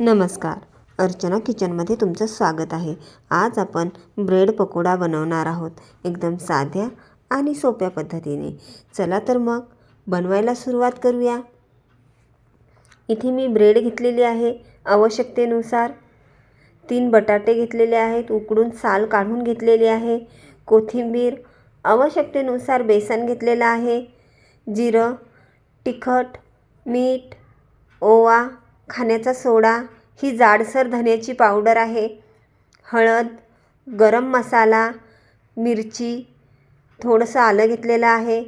नमस्कार. अर्चना किचनमध्ये तुमचं स्वागत आहे. आज आपण ब्रेड पकोडा बनवणार आहोत. एकदम साध्या आणि सोप्या पद्धतीने. चला तर मग बनवायला सुरुवात करूया. इथे मी ब्रेड घेतलेली आहे आवश्यकतेनुसार. तीन बटाटे घेतलेले आहेत उकडून साल काढून घेतलेली आहे. कोथिंबीर आवश्यकतेनुसार बेसन घेतलेलं आहे. जिरं तिखट मीठ ओवा खाण्याचा सोडा ही जाडसर धन्याची पावडर आहे. हळद गरम मसाला मिरची थोडंसं आलं घेतलेलं आहे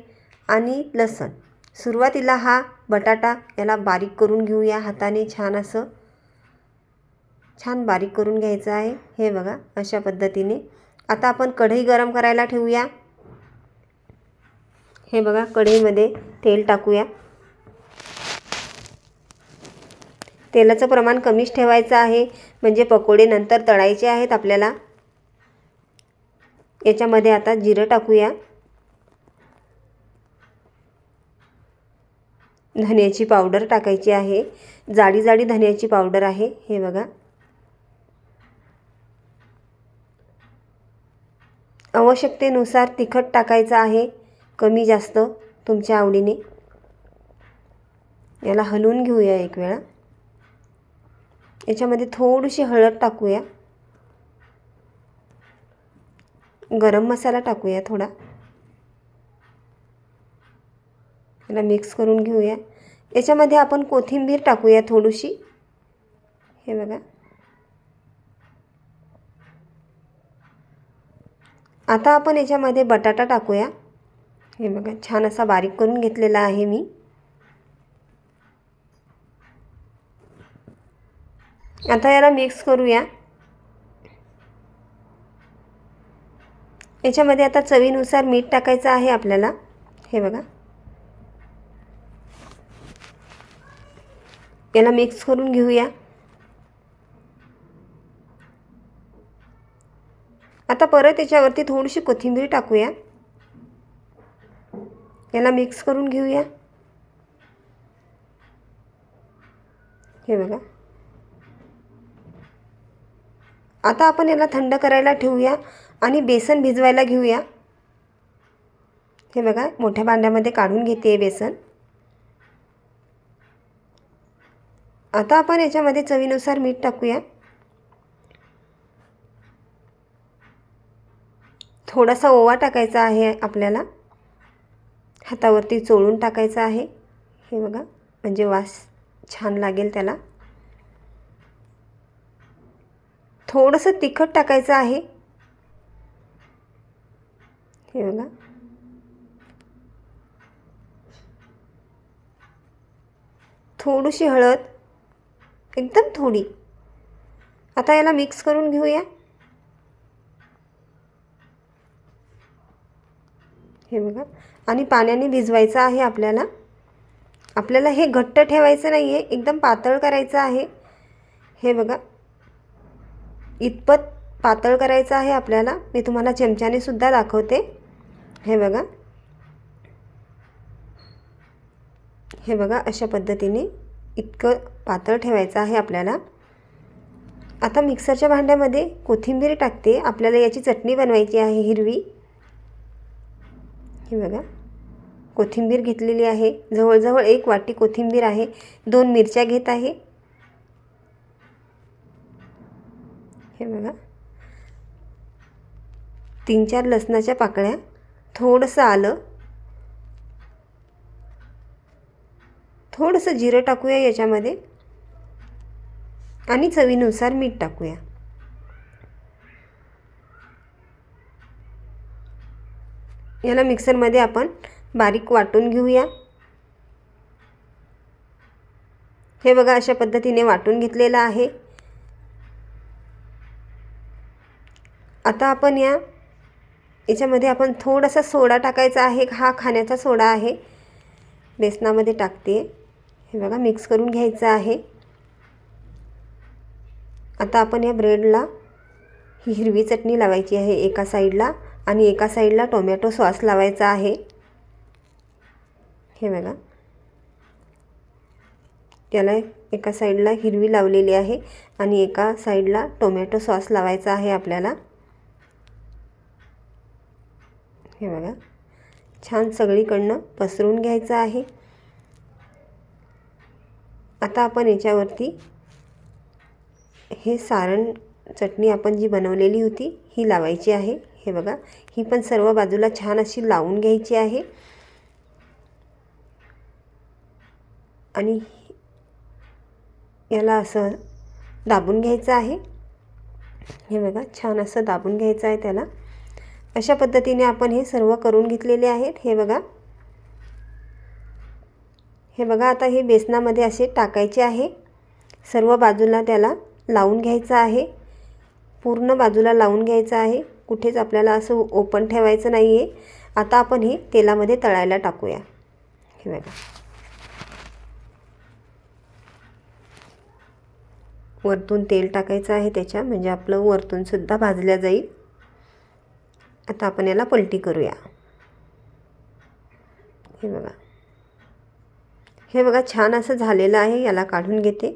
आणि लसण. सुरुवातीला हा बटाटा याला बारीक करून घेऊया. हाताने छान असं छान बारीक करून घ्यायचं आहे. हे बघा अशा पद्धतीने. आता आपण कढई गरम करायला ठेवूया. हे बघा कढईमध्ये तेल टाकूया. तेलाचं प्रमाण कमीच ठेवायचं आहे. म्हणजे पकोडे नंतर तळायचे आहेत आपल्याला. याच्यामध्ये आता जिरं टाकूया. धन्याची पावडर टाकायची आहे. जाडी जाडी धन्याची पावडर आहे. हे बघा. आवश्यकतेनुसार तिखट टाकायचं आहे. कमी जास्त तुमच्या आवडीने. याला हलवून घेऊया एक वेळा. याच्यामध्ये थोडीशी हळद टाकूया. गरम मसाला टाकूया थोडा. याला मिक्स करून घेऊया. याच्यामध्ये आपण कोथिंबीर टाकूया थोडीशी. हे बघा. आता आपण याच्यामध्ये बटाटा टाकूया. हे बघा छान असा बारीक करून घेतलेला आहे मी. आता याला मिक्स करूया. याच्यामध्ये आता चवीनुसार मीठ टाकायचं आहे आपल्याला. हे बघा. याला मिक्स करून घेऊया. आता परत याच्यावरती थोडीशी कोथिंबीर टाकूया. याला मिक्स करून घेऊया. हे बघा. आता आपण याला थंड करायला ठेवूया आणि बेसन भिजवायला घेऊया. हे बघा मोठ्या भांड्यामध्ये काढून घेते बेसन. आता आपण याच्यामध्ये चवीनुसार मीठ टाकूया. थोडासा ओवा टाकायचा आहे आपल्याला. हातावरती चोळून टाकायचा आहे. हे बघा म्हणजे वास छान लागेल त्याला. थोडंसं तिखट टाकायचं आहे. हे बघा. थोडीशी हळद एकदम थोडी. आता याला मिक्स करून घेऊया. हे बघा. आणि पाण्याने भिजवायचं आहे आपल्याला. आपल्याला हे घट्ट ठेवायचं नाही आहे एकदम पातळ करायचं आहे. हे बघा. इतपत पातळ करायचं आहे आपल्याला. मी तुम्हाला चमच्याने सुद्धा दाखवते. हे बघा. हे बघा अशा पद्धतीने इतकं पातळ ठेवायचं आहे आपल्याला. आता मिक्सरच्या भांड्यामध्ये कोथिंबीर टाकते. आपल्याला याची चटणी बनवायची आहे हिरवी. हे बघा. कोथिंबीर घेतलेली आहे. जवळजवळ एक वाटी कोथिंबीर आहे. दोन मिरच्या घेत आहे. हे बघा. तीन चार लसणाच्या पाकळ्या. थोडंसं आलं. थोडंसं जिरं टाकूया याच्यामध्ये. आणि चवीनुसार मीठ टाकूया. याला मिक्सरमध्ये आपण बारीक वाटून घेऊया. हे बघा अशा पद्धतीने वाटून घेतलेलं आहे. आता आपण या याच्यामध्ये आपण थोडासा सोडा टाकायचा आहे. हा खाण्याचा सोडा आहे. बेसनामध्ये टाकते. हे बघा मिक्स करून घ्यायचं आहे. आता आपण या ब्रेडला ही हिरवी चटणी लावायची आहे एका साईडला आणि एका साईडला टोमॅटो सॉस लावायचा आहे. हे बघा. त्याला एका साईडला हिरवी लावलेली आहे आणि एका साईडला टोमॅटो सॉस लावायचा आहे आपल्याला. हे बघा. छान सगळीकडनं पसरून घ्यायचं आहे. आता आपण याच्यावरती हे सारण चटणी आपण जी बनवलेली होती ही लावायची आहे. हे बघा ही पण सर्व बाजूला छान अशी लावून घ्यायची आहे. आणि याला असं दाबून घ्यायचं आहे. हे बघा छान असं दाबून घ्यायचं आहे त्याला. अशा पद्धतीने आपण हे सर्व करून घेतलेले आहेत. हे बघा. हे बघा आता हे बेसनामध्ये असे टाकायचे आहे. सर्व बाजूला त्याला लावून घ्यायचं आहे. पूर्ण बाजूला लावून घ्यायचं आहे. कुठेच आपल्याला असं ओपन ठेवायचं नाही आहे आता आपण हे तेलामध्ये तळायला टाकूया. हे बघा. वरतून तेल टाकायचं आहे त्याच्या म्हणजे आपलं वरतूनसुद्धा भाजल्या जाईल. आता आपण याला पलटी करूया. हे बघा. हे बघा छान असं झालेलं आहे याला काढून घेते.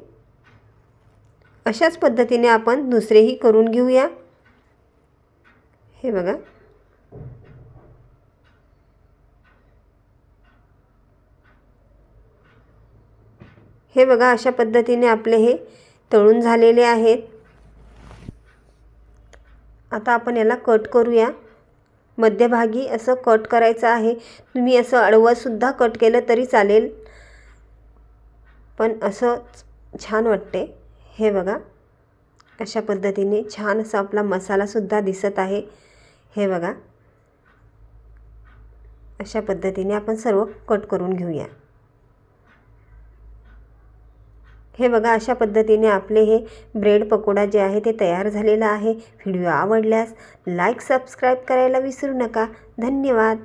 अशाच पद्धतीने आपण दुसरेही करून घेऊया. हे बघा. हे बघा अशा पद्धतीने आपले हे तळून झालेले आहेत. आता आपण याला कट करूया. मध्यभागी असं कट करायचं आहे. तुम्ही असं आडवंसुद्धा कट केलं तरी चालेल. पण असं छान वाटते हे बघा. अशा पद्धतीने छान असा आपला मसालासुद्धा दिसत आहे. हे बघा. अशा पद्धतीने आपण सर्व कट करून घेऊया. हे बघा अशा पद्धतीने आपले हे ब्रेड पकोडा जे आहे ते तयार झालेलं आहे. व्हिडिओ आवडल्यास लाईक सबस्क्राईब करायला विसरू नका. धन्यवाद.